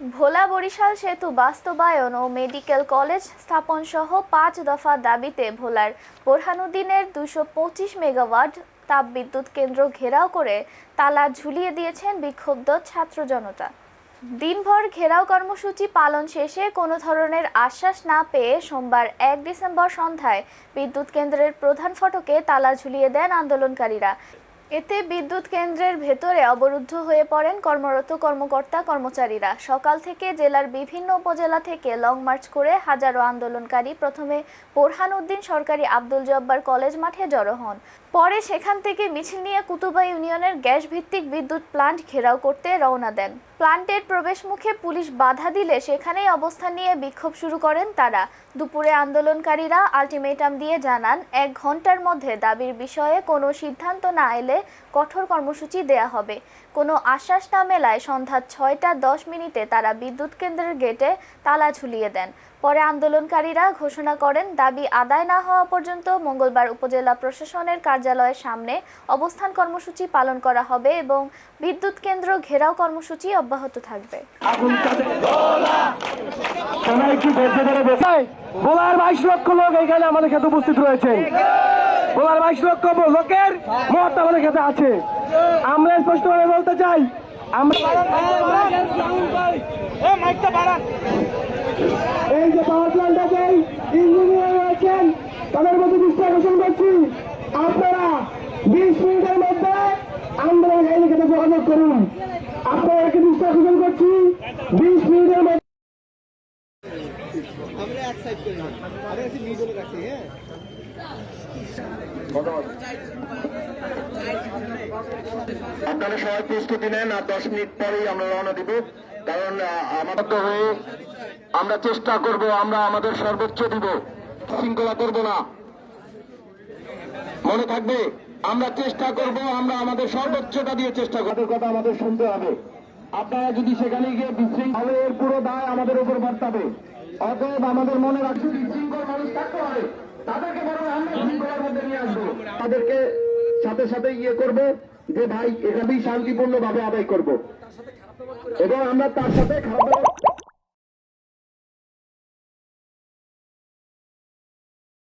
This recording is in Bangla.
ভোলা বরিশাল সেতু বাস্তবায়ন ও মেডিকেল কলেজ স্থাপন সহ পাঁচ দফা দাবিতে ভোলার বোরহানুদ্দিনের দুশো পঁচিশ মেগাওয়াট তাপবিদ্যুৎ কেন্দ্র ঘেরাও করে তালা ঝুলিয়ে দিয়েছেন বিক্ষুব্ধ ছাত্র জনতা। দিনভর ঘেরাও কর্মসূচি পালন শেষে কোনো ধরনের আশ্বাস না পেয়ে সোমবার এক ডিসেম্বর সন্ধ্যায় বিদ্যুৎ কেন্দ্রের প্রধান ফটকে তালা ঝুলিয়ে দেন আন্দোলনকারীরা। এতে বিদ্যুৎ কেন্দ্রের ভেতরে অবরুদ্ধ হয়ে পড়েন কর্মরত কর্মকর্তা, কর্মচারীরা। সকাল থেকে জেলার বিভিন্ন উপজেলা থেকে লং মার্চ করে হাজারো আন্দোলনকারী প্রথমে বোরহানউদ্দিন সরকারি আব্দুল জব্বার কলেজ মাঠে জড়ো হন। পরে সেখান থেকে মিছিল নিয়ে কুতুবা ইউনিয়নের গ্যাস ভিত্তিক বিদ্যুৎ প্লান্ট ঘেরাও করতে রওনা দেন। প্লান্টের প্রবেশ মুখে পুলিশ বাধা দিলে সেখানেই অবস্থান নিয়ে বিক্ষোভ শুরু করেন তারা। দুপুরে আন্দোলনকারীরা আলটিমেটাম দিয়ে জানান, এক ঘণ্টার মধ্যে দাবির বিষয়ে কোনো সিদ্ধান্ত না এলে কঠোর কর্মসূচি দেয়া হবে। কোনো আশ্বাস না মেলায় সন্ধ্যা ছয়টা দশ মিনিটে তারা বিদ্যুৎ কেন্দ্রের গেটে তালা ঝুলিয়ে দেন। পরে আন্দোলনকারীরা ঘোষণা করেন দাবি আদায় না হওয়া পর্যন্ত মঙ্গলবার উপজেলা প্রশাসনের কার্যালয়ের সামনে অবস্থান কর্মসূচি পালন করা হবে এবং বিদ্যুৎ কেন্দ্র ঘেরাও কর্মসূচি অব্যাহত থাকবে। বোলার বাইশ লক্ষ লোক এখানে আমাদের ক্ষেত্রে উপস্থিত রয়েছে। বোলার বাইশ লক্ষ লোকের মত আমাদের ক্ষেত্রে আছে। আমরা স্পষ্টভাবে বলতে চাই আমরা তাদের মধ্যে দৃষ্টি আকর্ষণ করছি। আপনারা বিশ মিনিটের মধ্যে আন্দোলন ক্ষেত্রে যোগাযোগ করুন। আপনাদেরকে দৃষ্টি আকর্ষণ করছি। বিশ মিনিটের মধ্যে হ্যাঁ। আপনারা সবাই প্রস্তুতি নেন আর দশ মিনিট পরেই আমরা রওনা দিব। কারণ আমাদের তো হয়ে আমরা চেষ্টা করব আমরা আমাদের সর্বোচ্চ দিব। শৃঙ্খলা করব না। মনে থাকবে, আমরা চেষ্টা করব, আমরা আমাদের সর্বোচ্চটা দিয়ে চেষ্টা করব। কথা আমাদের শুনতে হবে। আপনারা যদি সেখানে গিয়ে বিশৃঙ্খল এর পুরো দায় আমাদের উপর বর্তাবে। অতএব আমাদের মনে রাখছি বিশৃঙ্খল মানুষ থাকতে হবে তাদেরকে বরং আমরা শৃঙ্খলার মধ্যে নিয়ে আসব। তাদেরকে সাথে সাথে ইয়ে করব যে, ভাই, এখানেই শান্তিপূর্ণ ভাবে আদায় করব। এবং আমরা তার সাথে খারাপ